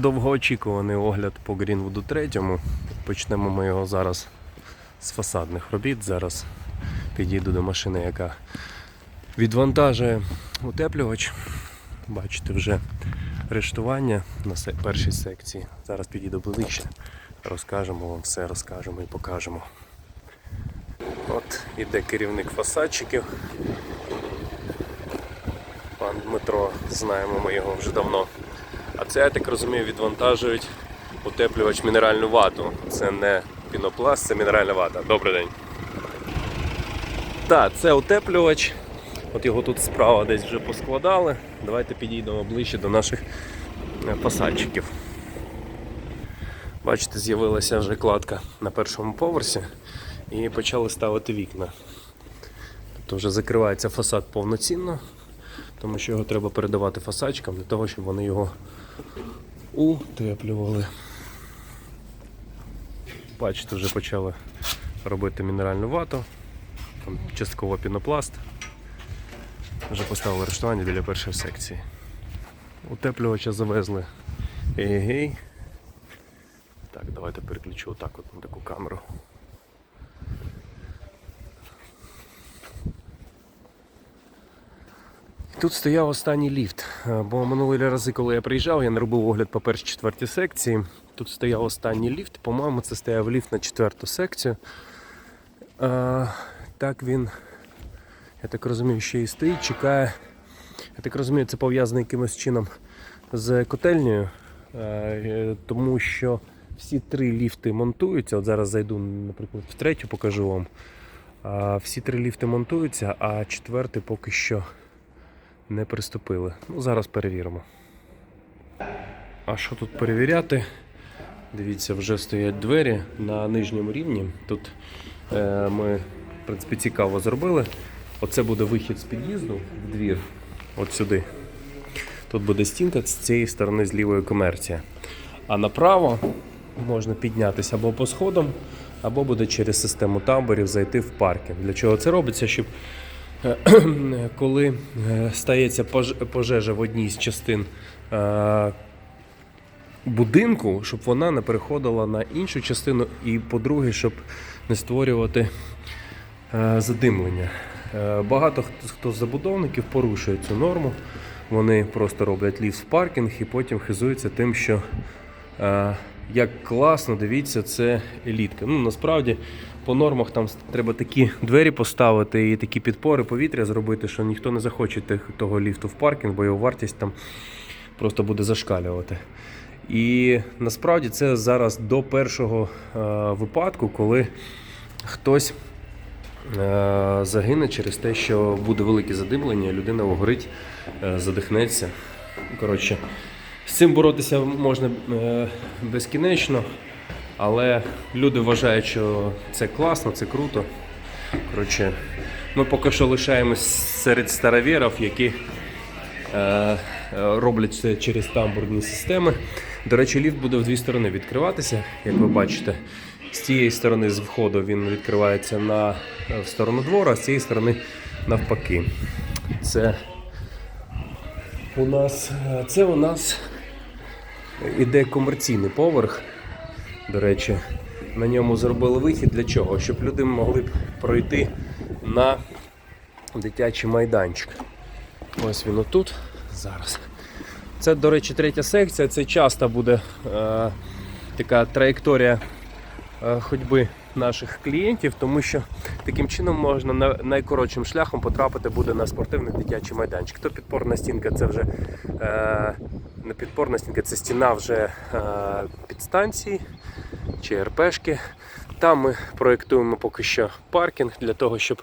довгоочікуваний огляд по Грінвуду 3. Почнемо ми його зараз з фасадних робіт. Зараз підійду до машини, яка відвантажує утеплювач. Бачите вже рештування на першій секції. Зараз підійду ближче, розкажемо вам все, розкажемо і покажемо. От іде керівник фасадчиків. Пан Дмитро, знаємо ми його вже давно. Це, я так розумію, відвантажують утеплювач мінеральну вату. Це не пінопласт, це мінеральна вата. Добрий день. Так, це утеплювач. От його тут справа десь вже поскладали. Давайте підійдемо ближче до наших е, фасадчиків. Бачите, з'явилася вже кладка на першому поверсі і почали ставити вікна. Тобто вже закривається фасад повноцінно, тому що його треба передавати фасадчикам для того, щоб вони його утеплювали. Бачите, вже почали робити мінеральну вату, там частково пінопласт. Вже поставили рештування біля першої секції. Утеплювача завезли егей. Так, давайте переключу отак от на таку камеру. Тут стояв останній ліфт, е, бо минулі рази, коли я приїжджав, я не робив огляд по першій четвертій секції. Тут стояв останній ліфт, по-моєму, це стояв ліфт на четверту секцію. Е, так він, я так розумію, ще і стоїть, чекає. Я так розумію, це пов'язано якимось чином з котельнею, е, тому що всі три ліфти монтуються. От зараз зайду, наприклад, в третю покажу вам. А, Всі три ліфти монтуються, а четвертий поки що не приступили. Ну, зараз перевіримо. А що тут перевіряти? Дивіться, вже стоять двері на нижньому рівні. Тут е, ми, в принципі, цікаво зробили. Оце буде вихід з під'їзду в двір. От сюди. Тут буде стінка з цієї сторони з лівої комерція. А направо можна піднятися або по сходам, або буде через систему таборів зайти в паркінг. Для чого це робиться? Щоб коли е, стається пожежа в одній з частин е, будинку, щоб вона не переходила на іншу частину, і по-друге, щоб не створювати е, задимлення. Е, Багато хто- з забудовників порушує цю норму. Вони просто роблять ліфт в паркінг і потім хизуються тим, що е, як класно, дивіться, це елітка. Ну насправді по нормах там треба такі двері поставити і такі підпори повітря зробити, що ніхто не захоче того ліфту в паркінг, бо його вартість там просто буде зашкалювати. І насправді це зараз до першого е, випадку, коли хтось е, загине через те, що буде велике задимлення, людина огорить, е, задихнеться. Коротше, з цим боротися можна безкінечно, але люди вважають, що це класно, це круто. Коротше, ми поки що лишаємось серед старовірів, які е, роблять це через тамбурні системи. До речі, ліфт буде в дві сторони відкриватися, як ви бачите. З цієї сторони з входу він відкривається на, в сторону двору, а з цієї сторони навпаки. Це у нас, це у нас іде комерційний поверх. До речі, на ньому зробили вихід для чого? Щоб люди могли б пройти на дитячий майданчик. Ось він отут. Зараз. Це, до речі, третя секція. Це часто буде е, така траєкторія е, ходьби наших клієнтів, тому що таким чином можна найкоротшим шляхом потрапити буде на спортивний дитячий майданчик. То підпорна стінка це вже е, не підпорна стінка, це стіна вже е, підстанції чи РПшки. Там ми проєктуємо поки що паркінг для того, щоб.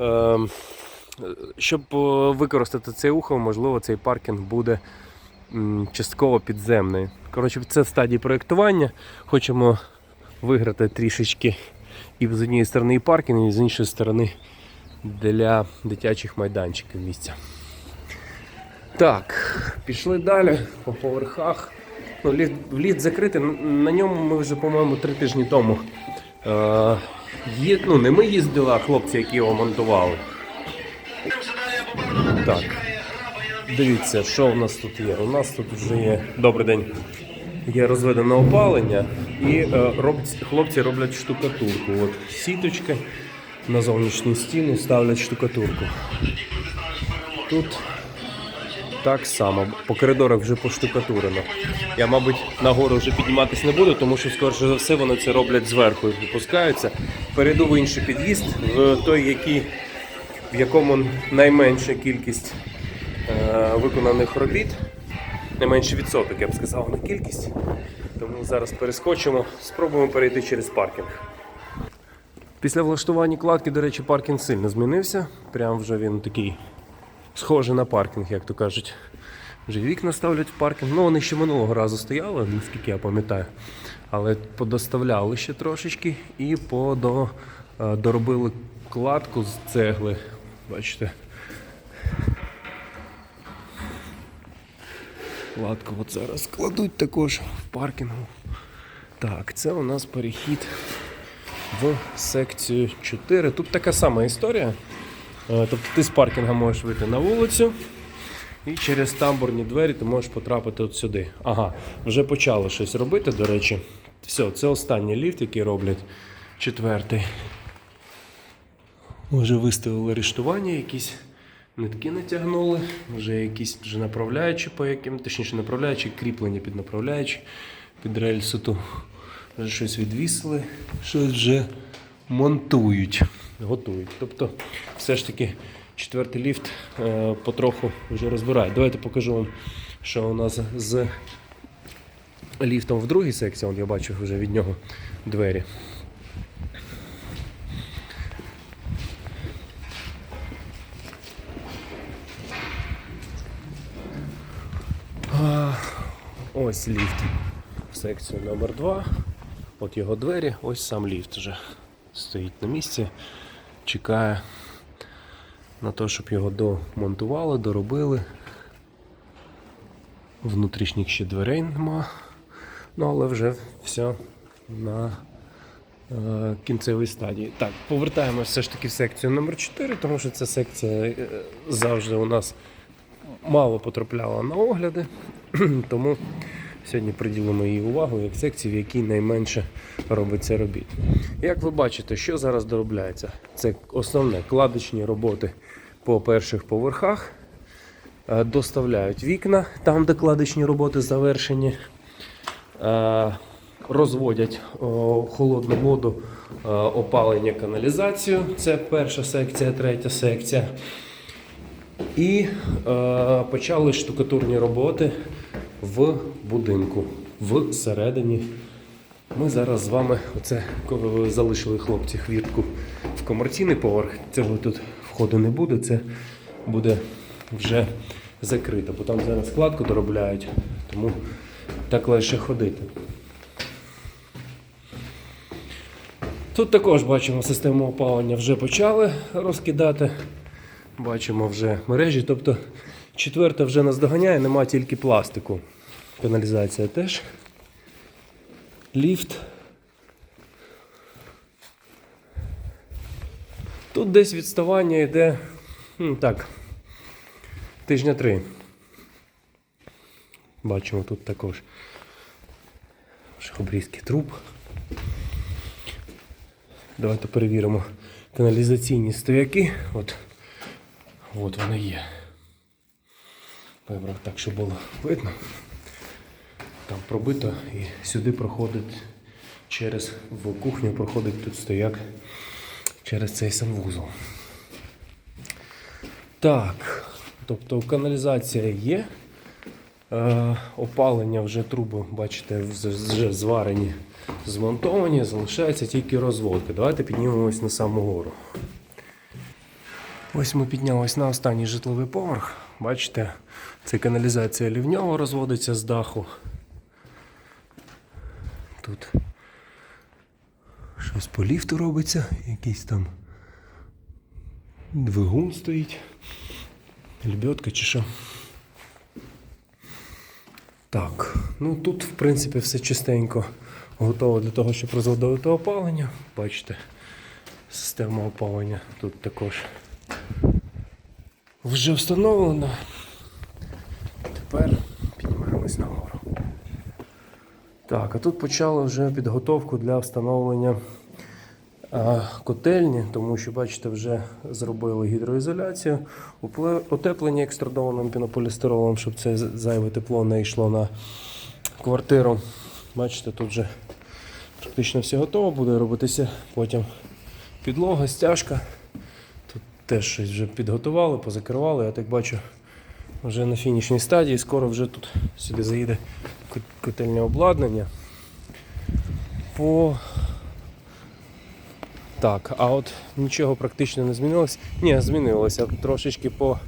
Е, щоб використати цей ухо, можливо, цей паркінг буде частково підземний. Коротше, це стадії проєктування. Хочемо виграти трішечки і з однієї сторони і паркінг, і з іншої сторони для дитячих майданчиків місця. Так, пішли далі по поверхах. Ну, ліфт, ліфт закритий. На ньому ми вже, по-моєму, три тижні тому. Е, є, ну, не ми їздили, а хлопці, які його монтували. Так. Дивіться, що в нас тут є. У нас тут вже є. Добрий день. Є розведене опалення, і е, роб- хлопці роблять штукатурку. От сіточки на зовнішні стіни ставлять штукатурку. Тут так само, по коридорах вже поштукатурено. Я, мабуть, нагору вже підніматися не буду, тому що, скоріше за все, вони це роблять зверху і випускаються. Перейду в інший під'їзд, в той, який, в якому найменша кількість е, виконаних робіт, найменший відсоток, я б сказав, не кількість. Тому зараз перескочимо, спробуємо перейти через паркінг. Після влаштування кладки, до речі, паркінг сильно змінився. Прям вже він такий схожий на паркінг, як то кажуть. Вже вікна ставлять в паркінг. Ну, вони ще минулого разу стояли, наскільки я пам'ятаю. Але подоставляли ще трошечки і подо, е, доробили кладку з цегли. Бачите. Кладку от зараз кладуть також в паркінгу. Так, це у нас перехід в секцію 4. Тут така сама історія. Е, Тобто ти з паркінга можеш вийти на вулицю і через тамбурні двері ти можеш потрапити от сюди. Ага, вже почали щось робити, до речі. Все, це останній ліфт, який роблять четвертий. Вже виставили арештування якісь. Нитки натягнули, вже якісь вже направляючі по яким, точніше направляючі, кріплення під направляючі, під рельсу ту. Вже щось відвісили, щось вже монтують, готують. Тобто, все ж таки, четвертий ліфт е, потроху вже розбирають. Давайте покажу вам, що у нас з ліфтом в другій секції, От я бачу вже від нього двері. Ось ліфт в секцію номер 2 От його двері, ось сам ліфт вже стоїть на місці, чекає на те, щоб його домонтували, доробили. Внутрішніх ще дверей нема. Ну, але вже все на е, кінцевій стадії. Так, повертаємося все ж таки в секцію номер 4 тому що ця секція е, завжди у нас мало потрапляла на огляди, тому сьогодні приділимо їй увагу як секції, в якій найменше робиться робіт. Як ви бачите, що зараз доробляється? Це основне кладочні роботи по перших поверхах. Е, Доставляють вікна там, де кладочні роботи завершені. Е, Розводять холодну воду, е, опалення, каналізацію. Це перша секція, третя секція. І почали штукатурні роботи в будинку всередині. Ми зараз з вами оце коли залишили хлопці хвіртку в комерційний поверх. Цього тут входу не буде, це буде вже закрито, бо там зараз складку доробляють, тому так легше ходити. Тут також бачимо систему опалення вже почали розкидати. Бачимо вже мережі. Тобто четверта вже нас доганяє, нема тільки пластику. Каналізація теж. Ліфт. Тут десь відставання йде так, тижня три. Бачимо тут також обрізки труб. Давайте перевіримо каналізаційні стояки. От, от вони є. Вибрав так, щоб було видно. Там пробито і сюди проходить через в кухню проходить тут стояк через цей санвузол. Так, тобто каналізація є. Е, опалення вже труби, бачите, вже зварені, змонтовані, залишається тільки розводка. Давайте піднімемось на саму гору. Ось ми піднялись на останній житловий поверх. Бачите, це каналізація лівньова розводиться з даху. Тут щось по ліфту робиться, якийсь там двигун стоїть. Лебедка чи що. Так, ну тут, в принципі, все чистенько готово для того, щоб розводити опалення. Бачите, система опалення тут також вже встановлена. Тепер піднімаємось нагору. Так, а тут почали вже підготовку для встановлення котельні, тому що, бачите, вже зробили гідроізоляцію, утеплення екстрадованим пінополістиролом, щоб це зайве тепло не йшло на квартиру. Бачите, тут вже практично все готово, буде робитися потім підлога, стяжка. Теж щось вже підготували, позакривали. Я так бачу, вже на фінішній стадії. Скоро вже тут сюди заїде котельне обладнання. По... Так, а от нічого практично не змінилось. Ні, змінилося. Трошечки по...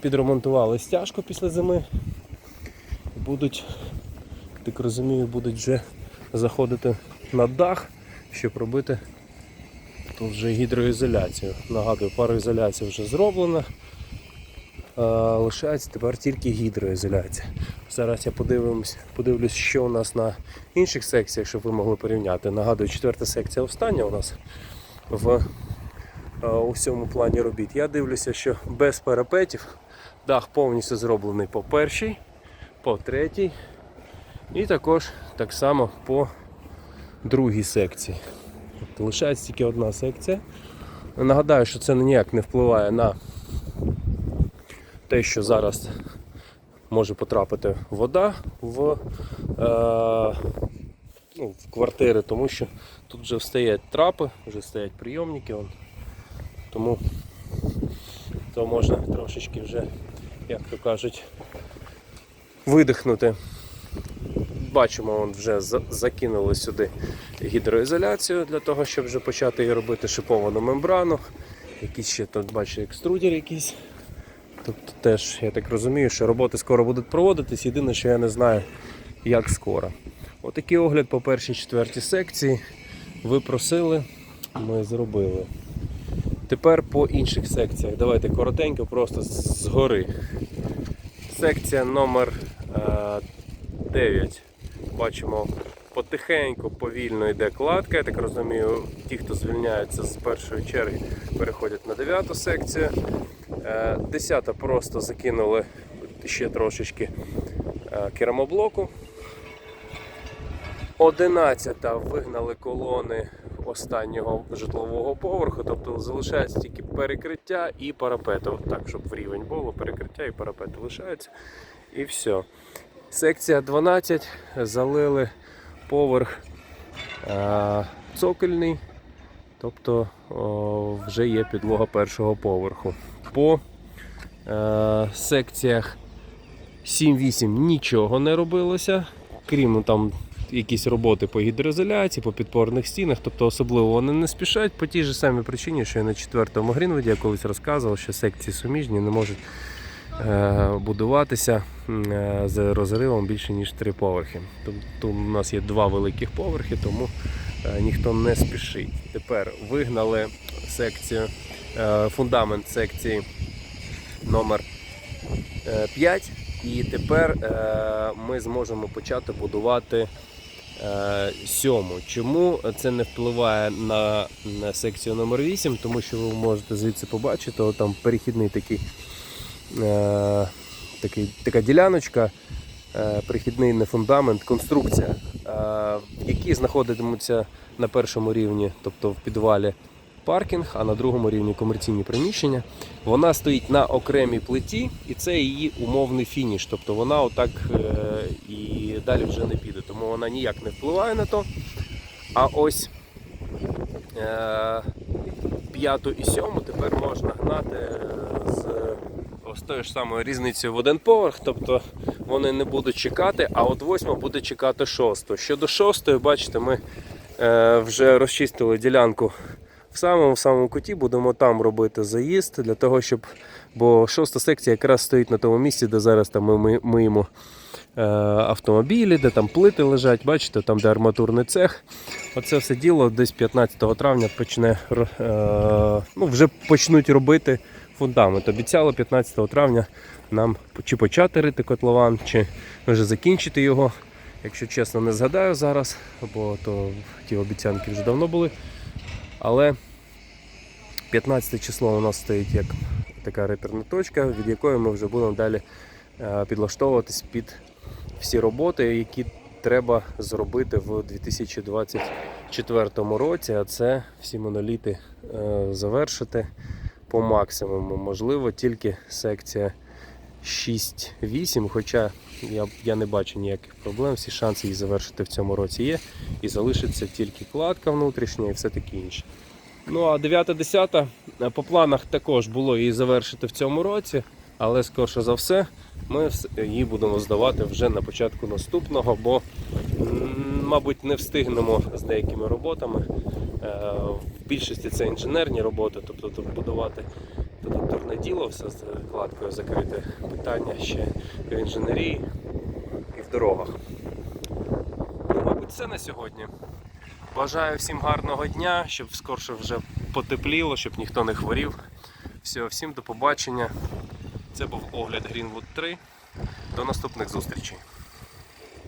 підремонтували стяжку після зими. Будуть, так розумію, будуть вже заходити на дах, щоб робити тут вже гідроізоляцію. Нагадую, пароізоляція вже зроблена. Е, Лишається тепер тільки гідроізоляція. Зараз я подивимось, подивлюсь, що у нас на інших секціях, щоб ви могли порівняти. Нагадую, четверта секція остання у нас в е, у всьому плані робіт. Я дивлюся, що без парапетів дах повністю зроблений по першій, по третій і також так само по другій секції. Тобто лишається тільки одна секція. Нагадаю, що це ніяк не впливає на те, що зараз може потрапити вода в, е, ну, в квартири, тому що тут вже стоять трапи, вже стоять прийомники. Вон. Тому то можна трошечки вже, як то кажуть, видихнути. Бачимо, вон вже закинули сюди гідроізоляцію для того, щоб вже почати її робити шиповану мембрану. Якісь ще тут бачу екструдер якийсь. Тобто теж, я так розумію, що роботи скоро будуть проводитись. Єдине, що я не знаю, як скоро. Отакий огляд по першій четвертій секції. Ви просили, ми зробили. Тепер по інших секціях. Давайте коротенько, просто згори. Секція номер е, 9. Бачимо, потихеньку, повільно йде кладка. Я так розумію, ті, хто звільняється з першої черги, переходять на 9 секцію. Е, Десята просто закинули ще трошечки е, керамоблоку. Одинадцята вигнали колони останнього житлового поверху, тобто залишається тільки перекриття і парапет. Так, щоб в рівень було, перекриття і парапет лишаються. І все. Секція 12 залили поверх е, цокольний, тобто о, вже є підлога першого поверху. По е, секціях 7-8 нічого не робилося, крім ну, там якісь роботи по гідроізоляції, по підпорних стінах, тобто особливо вони не спішать по тій же самій причині, що і на четвертому Грінвуді я колись розказував, що секції суміжні не можуть будуватися е, з розривом більше ніж три поверхи. Тобто у нас є два великих поверхи, тому е, ніхто не спішить. Тепер вигнали секцію, е, фундамент секції номер 5 і тепер е, ми зможемо почати будувати е, сьому. Чому це не впливає на, секцію номер 8 Тому що ви можете звідси побачити, там перехідний такий, е, такий така діляночка, е, перехідний не фундамент, конструкція, е, в якій знаходитимуться на першому рівні, тобто в підвалі паркінг, а на другому рівні комерційні приміщення. Вона стоїть на окремій плиті, і це її умовний фініш. Тобто вона отак е, і далі вже не піде. Тому вона ніяк не впливає на то. А ось е, п'яту і сьому тепер можна гнати е, з тою ж самою різницею в один поверх. Тобто вони не будуть чекати, а от восьма буде чекати шосту. Щодо шостої, бачите, ми е, вже розчистили ділянку в самому самому куті будемо там робити заїзд для того, щоб. Бо шоста секція якраз стоїть на тому місці, де зараз там ми- миємо е, автомобілі, де там плити лежать, бачите, там де арматурний цех. Оце все діло десь 15 травня почне е, ну, вже почнуть робити фундамент. Обіцяло 15 травня нам чи почати рити котлован, чи вже закінчити його. Якщо чесно, не згадаю зараз, бо то ті обіцянки вже давно були. Але 15 число у нас стоїть як така реперна точка, від якої ми вже будемо далі е, підлаштовуватись під всі роботи, які треба зробити в 2024 році, а це всі моноліти е, завершити по максимуму. Можливо, тільки секція 6-8, хоча я, я не бачу ніяких проблем, всі шанси їх завершити в цьому році є. І залишиться тільки кладка внутрішня і все таке інше. Ну а 9-10 по планах також було її завершити в цьому році, але скорше за все ми її будемо здавати вже на початку наступного, бо, мабуть, не встигнемо з деякими роботами. Е, В більшості це інженерні роботи, тобто тут будувати тут дурне діло, все з кладкою закрите. Питання ще в інженерії і в дорогах. Ну, мабуть, це на сьогодні. Бажаю всім гарного дня, щоб скорше вже потепліло, щоб ніхто не хворів. Все, всім до побачення. Це був огляд Greenwood 3. До наступних зустрічей.